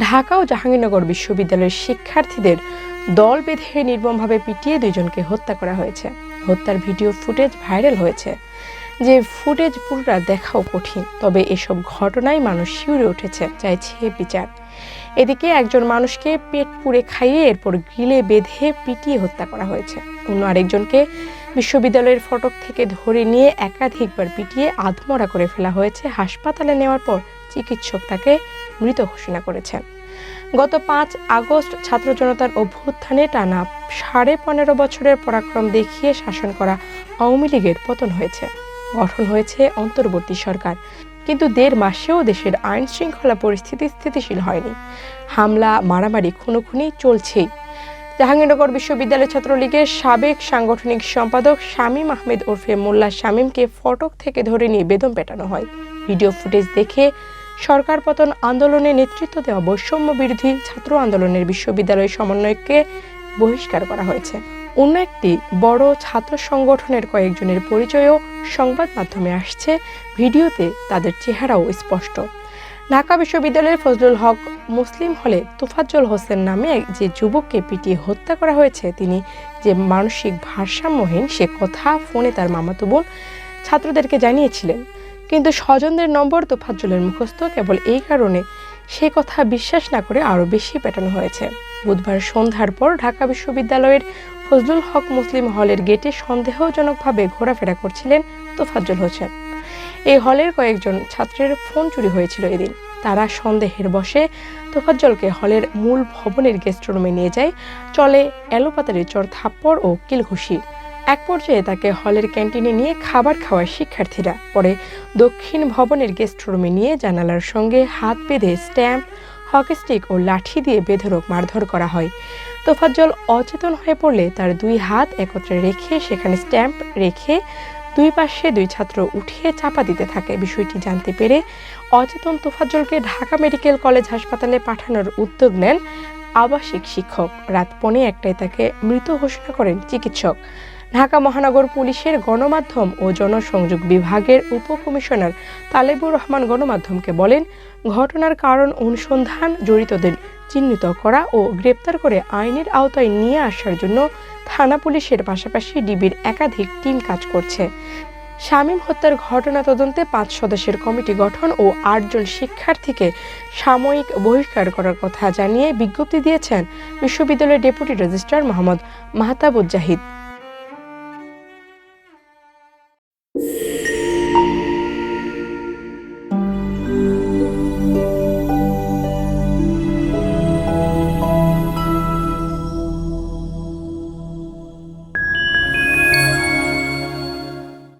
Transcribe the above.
ঢাকা ও জাহাঙ্গীরনগর বিশ্ববিদ্যালয়ের শিক্ষার্থীদের দল বেঁধে নির্মমভাবে পিটিয়ে দুইজনকে হত্যা করা হয়েছে। হত্যার ভিডিও ফুটেজ ভাইরাল হয়েছে। যে ফুটেজ পুরোটা দেখাও কঠিন, তবে এসব ঘটনায় মানুষ শিউরে উঠেছে, চাইছে বিচার। এদিকে একজন মানুষকে পেট পুড়ে খাইয়ে এরপর গিলে বেঁধে পিটিয়ে হত্যা করা হয়েছে। অন্য আরেকজনকে বিশ্ববিদ্যালয়ের ফটক থেকে ধরে নিয়ে একাধিকবার পিটিয়ে আধমরা করে ফেলা হয়েছে। হাসপাতালে নেওয়ার পর চিকিৎসক তাকে মৃত ঘোষণা করেছেন। গত পাঁচ আগস্ট ছাত্র জনতার অভ্যুত্থানে টানা সাড়ে পনেরো বছরের পরাক্রম দেখিয়ে শাসন করা আওয়ামী লীগের পতন হয়েছে। গঠন হয়েছে অন্তর্বর্তী সরকার। কিন্তু দেড় মাসেও দেশের আইন শৃঙ্খলা পরিস্থিতি স্থিতিশীল হয়নি। হামলা, মারামারি খুনোখুনি চলছেই। জাহাঙ্গীরনগর বিশ্ববিদ্যালয় ছাত্রলীগের সাবেক সাংগঠনিক সম্পাদক শামীম আহমেদ ওরফে মোল্লা শামীমকে ফটক থেকে ধরে নিয়ে বেদম পেটানো হয়। ভিডিও ফুটেজ দেখে সরকার পতন আন্দোলনে নেতৃত্ব দেওয়া বৈষম্য বিরোধী ছাত্র আন্দোলনের বিশ্ববিদ্যালয় সমন্বয়ককে বহিষ্কার করা হয়েছে। অন্য একটি বড় ছাত্র সংগঠনের কয়েকজনের পরিচয়ও সংবাদ মাধ্যমে আসছে। ভিডিওতে তাদের চেহারাও স্পষ্ট। ঢাকা বিশ্ববিদ্যালয়ের ফজলুল হক মুসলিম হলে তোফাজ্জল হোসেন নামে যে যুবককে পিটিয়ে হত্যা করা হয়েছে, তিনি যে মানসিক ভারসাম্যহীন, সে কথা ফোনে তার মামাতো বোন ছাত্রদেরকে জানিয়েছিলেন। কিন্তু স্বজনদের নম্বর তোফাজ্জলের মুখস্থ কেবল এই কারণে সে কথা বিশ্বাস না করে আরও বেশি পেটানো হয়েছে। বুধবার সন্ধ্যার পর ঢাকা বিশ্ববিদ্যালয়ের ফজলুল হক মুসলিম হলের গেটে সন্দেহজনকভাবে ঘোরাফেরা করছিলেন তোফাজ্জল হোসেন। এই হলের কয়েকজন ছাত্রের ফোন চুরি হয়েছিল এদিন। তারা সন্দেহের বসে তোফাজ্জলকে হলের মূল ভবনের গেস্ট রুমে নিয়ে যায়, চলে এলোপাতারি চর থাপ্পড় ও কিলঘুষি। এক পর্যায়ে তাকে হলের ক্যান্টিনে নিয়ে খাবার খাওয়ায় শিক্ষার্থীরা। পরে দক্ষিণ ভবনের গেস্ট রুমে নিয়ে জানালার সঙ্গে হাত বেঁধে স্ট্যাম্প হকিস্টিক ও লাঠি দিয়ে বেধরক মারধর করা হয়। তোফাজ্জল অচেতন হয়ে পড়লে তার দুই হাত একত্রে রেখে সেখানে স্ট্যাম্প রেখে দুই পাশে দুই ছাত্র উঠিয়ে চাপা দিতে থাকে। বিষয়টি জানতে পেরে অচেতন তোফাজ্জলকে ঢাকা মেডিকেল কলেজ হাসপাতালে পাঠানোর উদ্যোগ নেন আবাসিক শিক্ষক। রাত পনে একটায় তাকে মৃত ঘোষণা করেন চিকিৎসক। ঢাকা মহানগর পুলিশের গণমাধ্যম ও জনসংযোগ বিভাগের উপকমিশনার তালেবুর রহমান গণমাধ্যমকে বলেন, ঘটনার কারণ অনুসন্ধান, জড়িতদের চিহ্নিত করা ও গ্রেপ্তার করে আইনের আওতায় নিয়ে আসার জন্য থানা পুলিশের পাশাপাশি ডিবির একাধিক টিম কাজ করছে। শামীম হত্যার ঘটনা তদন্তে পাঁচ সদস্যের কমিটি গঠন ও আটজন শিক্ষার্থীকে সাময়িক বহিষ্কার করার কথা জানিয়ে বিজ্ঞপ্তি দিয়েছেন বিশ্ববিদ্যালয়ের ডেপুটি রেজিস্ট্রার মোহাম্মদ মাহতাবুজ্জাহিদ।